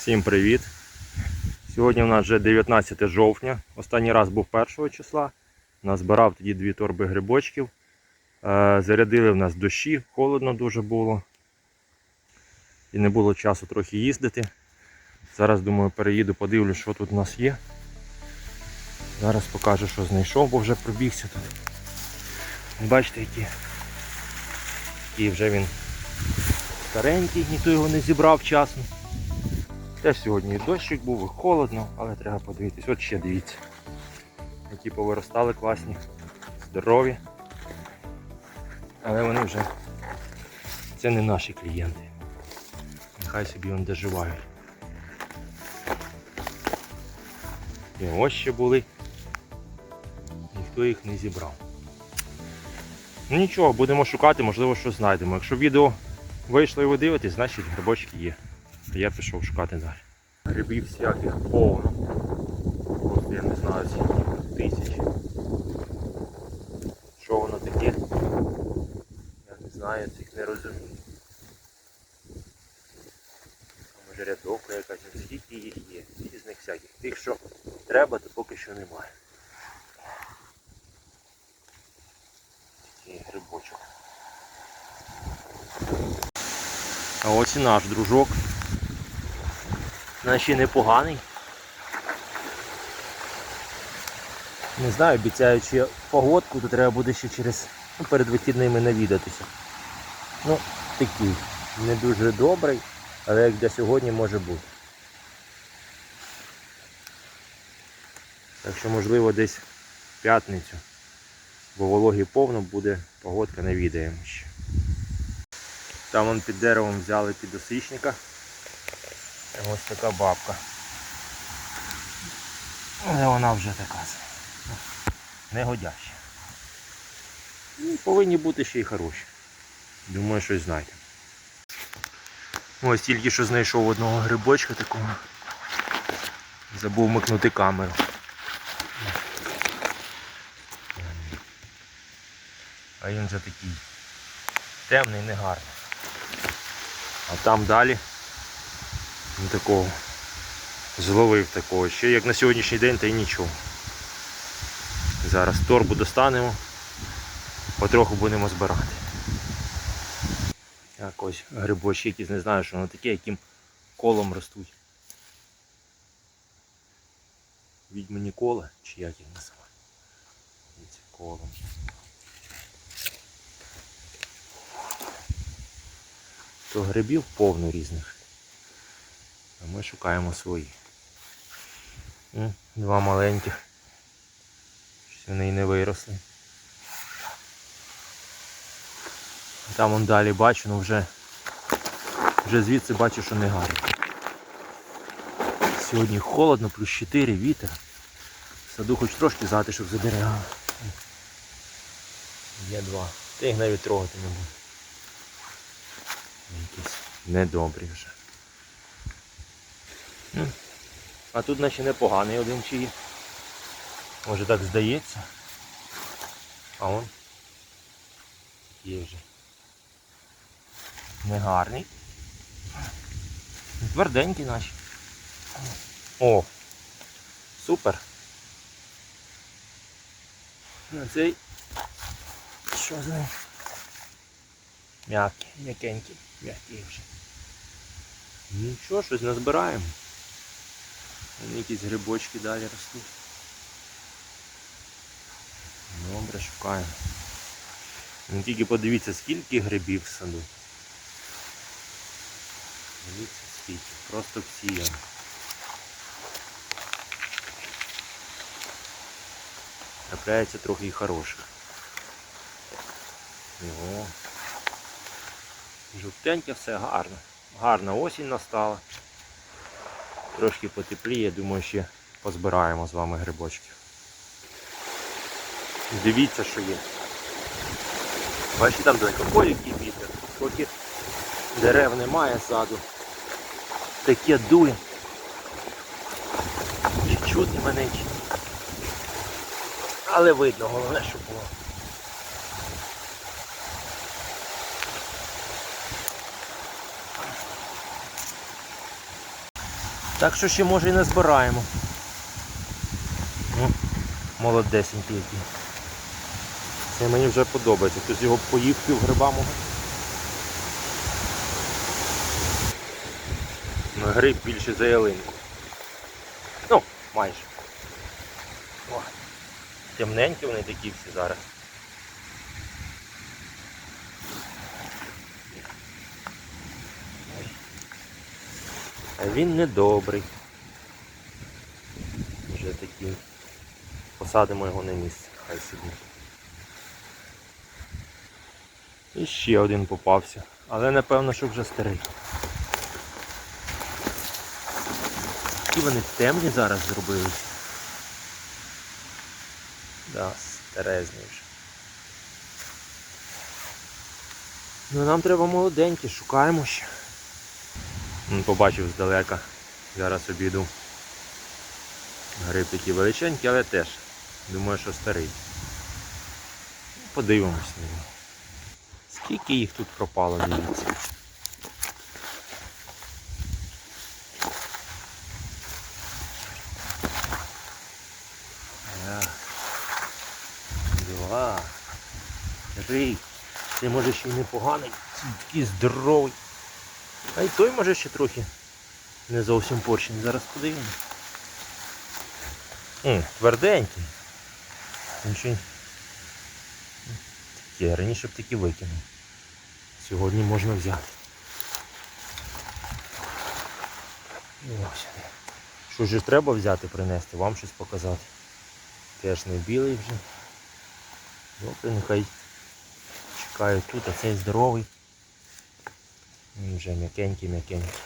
Всім привіт! Сьогодні у нас вже 19 жовтня. Останній раз був 1 числа. Назбирав тоді дві торби грибочків. Е, Зарядили в нас дощі, холодно дуже було. І не було часу трохи їздити. Зараз думаю переїду, подивлюсь, що тут у нас є. Зараз покажу, що знайшов, бо вже пробігся тут. Бачите, які, який вже він старенький, ніхто його не зібрав вчасно. Теж сьогодні і дощик був, і холодно, але треба подивитись. От ще дивіться. Які повиростали класні, здорові. Але вони вже це не наші клієнти. Нехай собі вони доживають. І ось ще були. Ніхто їх не зібрав. Ну нічого, будемо шукати, можливо, щось знайдемо. Якщо відео вийшло і ви дивитесь, значить грибочки є. Я пішов шукати далі. Грибів всяких повно. Просто я не знаю скільки тисяч. Що воно таке? Я не знаю, я цих не розумію. А Може рядовка якась, скільки їх є, різних всяких. Тих, що треба, то поки що немає. Такий грибочок. А ось і наш дружок. Наче непоганий. Не знаю, обіцяючи погодку, то треба буде ще через ну, перед вихідними навідатися. Ну, такий, не дуже добрий, але як для сьогодні може бути. Так що можливо десь в п'ятницю, бо вологі повно буде, погодка навідаємо ще. Там вон під деревом взяли підосичника. Ось така бабка. Але вона вже така негодяща. Ну, Повинні бути ще й хороші. Думаю, щось знайдемо. Ось тільки що знайшов одного грибочка такого. Забув микнути камеру. А він вже такий темний, негарний. А там далі такого зловив такого. Ще як на сьогоднішній день, та й нічого. Зараз торбу достанемо, потроху будемо збирати. Так ось грибочки якісь, не знаю, що воно таке, яким колом ростуть. Відьмані кола, чи як їх називають? Колом. То грибів повно різних. А ми шукаємо свої. Два маленьких. Щось вони і не виросли. Там вон далі бачу, ну вже, вже звідси бачу, що не гарно. Сьогодні холодно, плюс 4, вітер. В саду хоч трошки затишок заберегав. Є два. Та їх навіть трогати не буду. Якісь недобрі вже. Ну, А тут наче непоганий один чиї. Може так здається. А он є вже. Негарний. Тверденький наче. О! Супер. А цей що з ним? М'який, м'якенький, м'який вже. Нічого, щось назбираємо. Вон якісь грибочки далі ростуть. Добре, шукаємо. Ну, тільки подивіться, скільки грибів в саду. Дивіться скільки. Просто всі. Трапляється трохи і хороших. Його. Жовтеньке все гарно. Гарна осінь настала. Трошки потепліє, думаю, ще позбираємо з вами грибочків. Дивіться, що є. Бачите, там далеко полі який вітер. Поки дерев немає ззаду. Таке дує. Чи чути мене чи. Але видно, головне, що було. Так що ще може і не збираємо. Ну, молодесенький який. Це мені вже подобається. Хтось його поїв пів гриба мого. Гриб більше за ялинку. Ну, майже. О, темненькі вони такі всі зараз. А він недобрий. Вже такий. Посадимо його на місце, хай сидить. І ще один попався. Але напевно, що вже старий. Які вони темні зараз зробились. Да, старезні вже. Ну нам треба молоденькі, шукаємо ще. Побачив здалека. Зараз обіду. Гриб такий величенький, але теж. Думаю, що старий. Подивимось на нього. Скільки їх тут пропало, дивіться. Раз, Два. Три. Це може ще й непоганий. Такий здоровий. А й той може ще трохи не зовсім порчений. Зараз подивимось. Тверденький. Ще Таке, раніше б таки викинув. Сьогодні можна взяти. Що ж треба взяти, принести, вам щось показати. Теж не білий вже. Добре, нехай чекають тут, а цей здоровий. Вже м'якенький, м'якенький.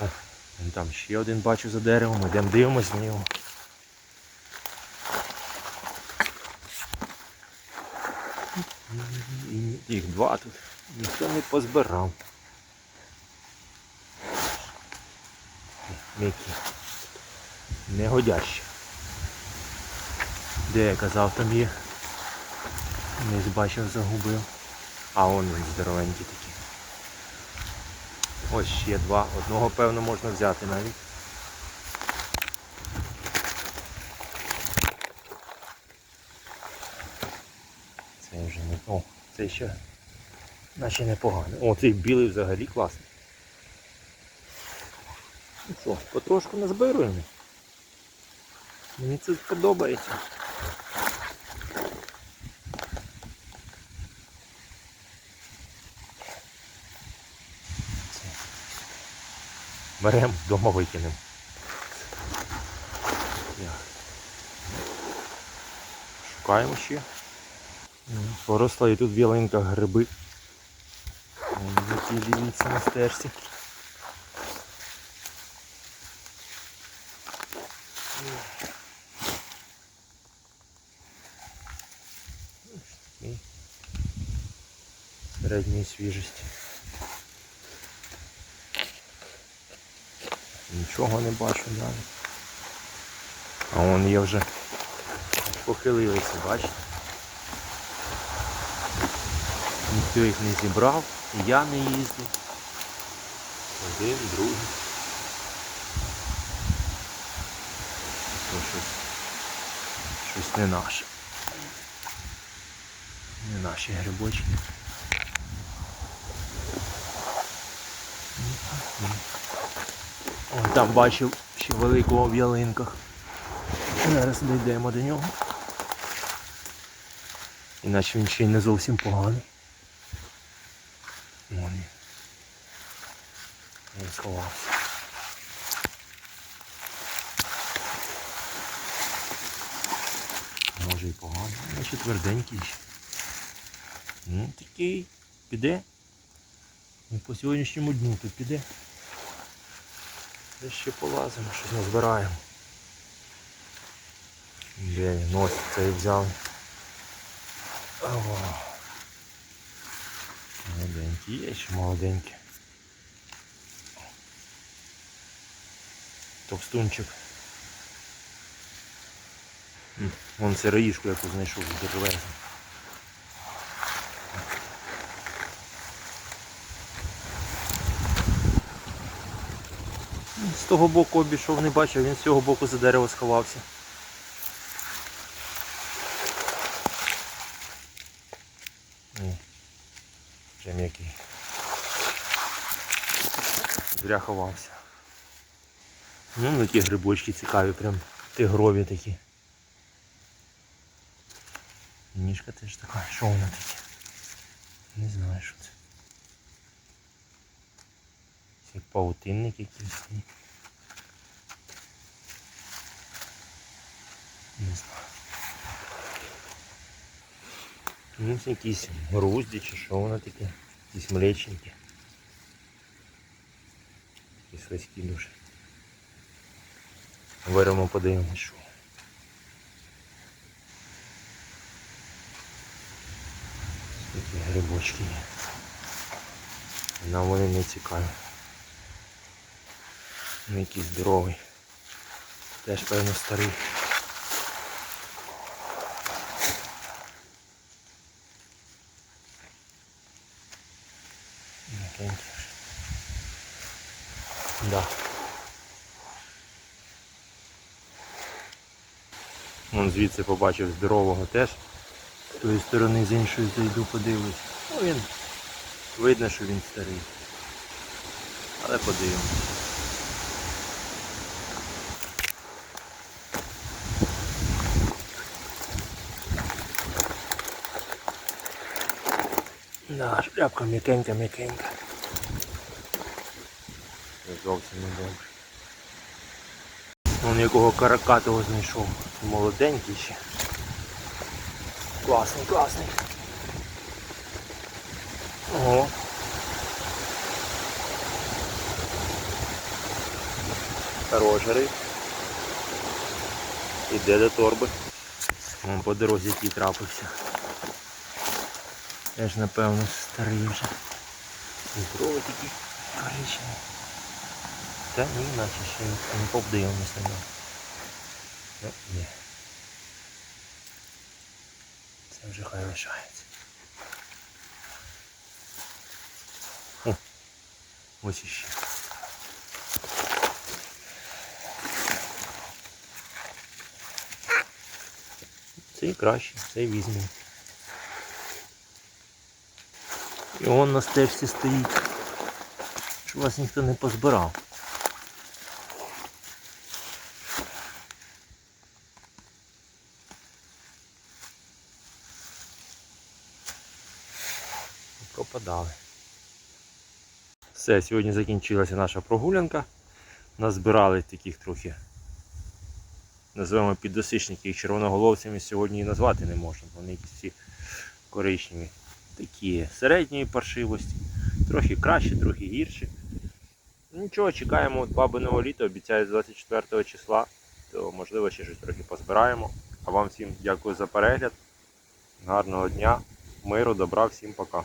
Вон там ще один бачу за деревом, йдемо дивимось на нього. Їх два тут. Ніхто не позбирав. Мікі. Негодящі. Де я казав, там є. Не бачив, загубив. А он він здоровенький такий. Ось ще два. Одного, певно, можна взяти навіть. Це вже не... О, це ще наче непогано. О, цей білий взагалі класний. Ну що, потрошку назбируємо. Мені це подобається. Беремо, вдома викинемо. Шукаємо ще. Поросла і тут біленька гриби. Які дивіться на стежці. Середньої свіжості. Нічого не бачу далі. А вон є вже похилилися, бачите? Ніхто їх не зібрав, я не їздив. Один, другий. То щось, щось не наше. Не наші грибочки. Вон там бачив ще великого в ялинках. Зараз дійдемо до нього. Іначе він ще й не зовсім поганий. Вон він. Сховався. Може і поганий, наче тверденький ще. Ну такий піде. І по сьогоднішньому дню тут піде. Десь ще полазимо, щось назбираємо. Де він? Ось цей взяв. Ого. Молоденький, є ще молоденький. Товстунчик. Вон сироїшку яку знайшов здоровезну. З того боку обійшов, не бачив, він з цього боку за дерево сховався. Ні. Вже м'який. Зря ховався. Ну, такі грибочки цікаві, прям тигрові такі. Ніжка теж така. Що вона таке? Не знаю, що це. Це паутинник якийсь. Ні. Не знаю. Ну, якісь грузді чи що воно таке. Якісь млечники. Якісь слизькі дуже. Беремо подивимось, що. Такі грибочки є. Нам вони не цікаві. Ну якийсь здоровий. Теж певно старий. М'якенький вже. Да. Вон звідси побачив здорового теж. З тої сторони з іншої зайду подивлюсь. Ну він видно, що він старий. Але подивимось. Да, шляпка м'якенька, м'якенька. Це зовсім не добре. Вон якого каракатого знайшов. Молоденький ще. Класний, класний. Ого. Хороший. Іде до торби. Вон по дорозі який трапився. Теж напевно старий вже. Здоровий такий коричневий. Та ні, наче ще не повдивимось на нього. Ну, ні. Це вже хай лишається. О, ось іще. Цей краще, цей візьмемо. І он на стежці стоїть. Щоб вас ніхто не позбирав. Пропадали. Все, сьогодні закінчилася наша прогулянка. Назбирали таких трохи, називаємо піддосичників їх червоноголовцями сьогодні і назвати не можна. Вони всі коричневі. Такі середньої паршивості, трохи краще, трохи гірші. Нічого, чекаємо от бабиного літа, обіцяють з 24 числа, то можливо ще щось трохи позбираємо. А вам всім дякую за перегляд. Гарного дня, миру, добра, всім пока.